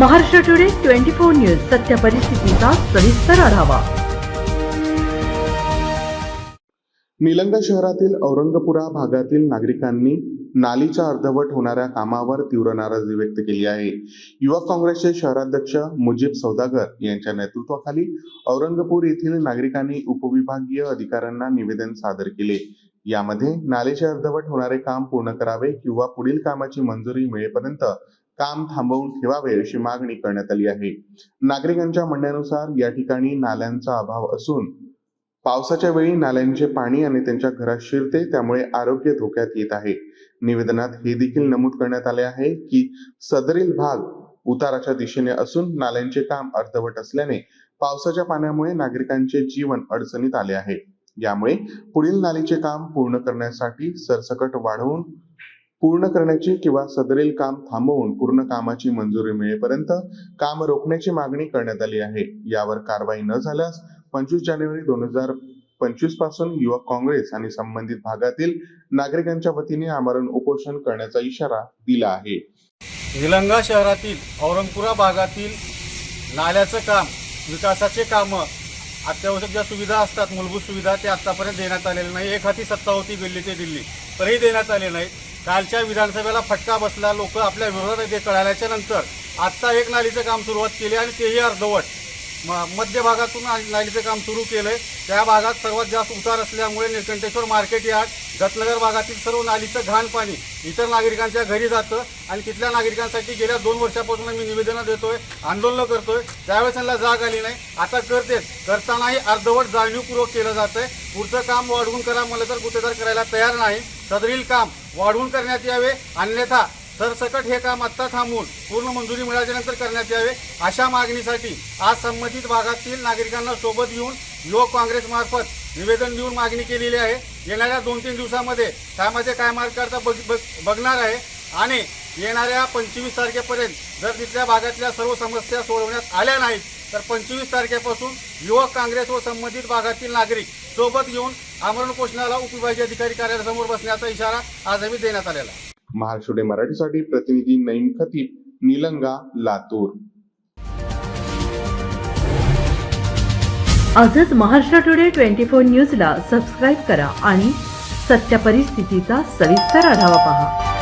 Maharashtra today twenty four news सत्य परिस्थितीचा सविस्तर आढावा. निलंगा शहरातील औरंगपुरा भागातील नागरिकांनी नालीच्या अर्धवट होणाऱ्या कामावर तीव्र नाराजी व्यक्त केली आहे. युवक काँग्रेसचे शहराध्यक्ष मुजीब सौदागर यांच्या नेतृत्वाखाली औरंगपूर येथील नागरिकांनी उपविभागीय अधिकाऱ्यांना निवेदन सादर केले. यामध्ये नालेचे अर्धवट होणारे काम पूर्ण करावे किंवा पुढील कामाची मंजुरी मिळेपर्यंत काम थांबवून ठेवावे अशी मागणी करण्यात आली आहे. नागरिकांच्या म्हणण्यानुसार या ठिकाणी नाल्यांचा अभाव असून पावसाच्या वेळी नाल्यांचे पाणी आणि त्यांच्या घरात शिरते त्यामुळे आरोग्य धोक्यात येत आहे. निवेदनात हे देखील नमूद करण्यात आले आहे की सदरील भाग उताराच्या दिशेने असून नाल्यांचे काम अर्धवट असल्याने पावसाच्या पाण्यामुळे नागरिकांचे जीवन अडचणीत आले आहे. यामुळे पुढील नालीचे काम पूर्ण करण्यासाठी सरसकट वाढवून पूर्ण करण्याची किंवा सदरील काम थांबवून पूर्ण कामाची मंजुरी मिळेपर्यंत काम रोखण्याची मागणी करण्यात आली आहे. यावर कारवाई न झाल्यास पंचवीस जानेवारी दोन हजार पंचवीसपासून युवक काँग्रेस आणि संबंधित भागातील नागरिकांच्या वतीने आमरण उपोषण करण्याचा इशारा दिला आहे. निलंगा शहरातील औरंगपुरा भागातील नाल्याचं काम विकासाचे कामं अत्यावश्यक ज्या सुविधा असतात मूलभूत सुविधा ते आतापर्यंत देण्यात आलेल्या नाही एक हाती सत्ता होती दिल्ली ते दिल्ली तरीही देण्यात आले नाही कालच्या विधानसभेला फटका बसला लोक आपल्या विरोधात येते कळाल्याच्या नंतर. आत्ता एक नालीचं काम सुरुवात केली आणि तेही अर्धवट. म मध्य भागातून नालीचं काम सुरू केलंय. त्या भागात सर्वात जास्त उतार असल्यामुळे निळकंठेश्वर मार्केट यार्ड दत्तनगर भागातील सर्व नालीचं घाण पाणी इतर नागरिकांच्या घरी जातं आणि तिथल्या नागरिकांसाठी गेल्या दोन वर्षापासून मी निवेदनं देतोय आंदोलनं करतोय. त्यावेळेस त्यांना जाग आली नाही. आता करतेच करतानाही अर्धवट जाणीवपूर्वक केलं जातंय. पुढचं काम वाढवून करा मला तर गुत्तेदार करायला तयार नाही. सदरील काम वाढवून करण्यात यावे अन्यथा सरसकट हे काम आत्ता थांबवून पूर्ण मंजुरी मिळाल्यानंतर करण्यात यावे अशा मागणीसाठी आज संबंधित भागातील नागरिकांना सोबत घेऊन युवक काँग्रेसमार्फत निवेदन देऊन मागणी केलेली आहे. येणाऱ्या दोन तीन दिवसामध्ये कामाचे काय मार्ग करता बघ बघणार आहे आणि येणाऱ्या पंचवीस तारखेपर्यंत जर तिथल्या भागातल्या सर्व समस्या सोडवण्यात आल्या नाहीत तर पंचवीस तारखेपासून युवक काँग्रेस व संबंधित भागातील नागरिक सोबत घेऊन आमरण उपोषणाला उपविभागीय अधिकारी कार्यालयासमोर बसण्याचा इशारा आज आम्ही देण्यात आलेला आहे. महाराष्ट्र डे मराठीसाठी प्रतिनिधी नईम खतीब निलंगा लातूर. आजच महाराष्ट्र टुडे ट्वेंटी फोर न्यूजला सबस्क्राईब करा आणि सत्य परिस्थितीचा सविस्तर आढावा पहा.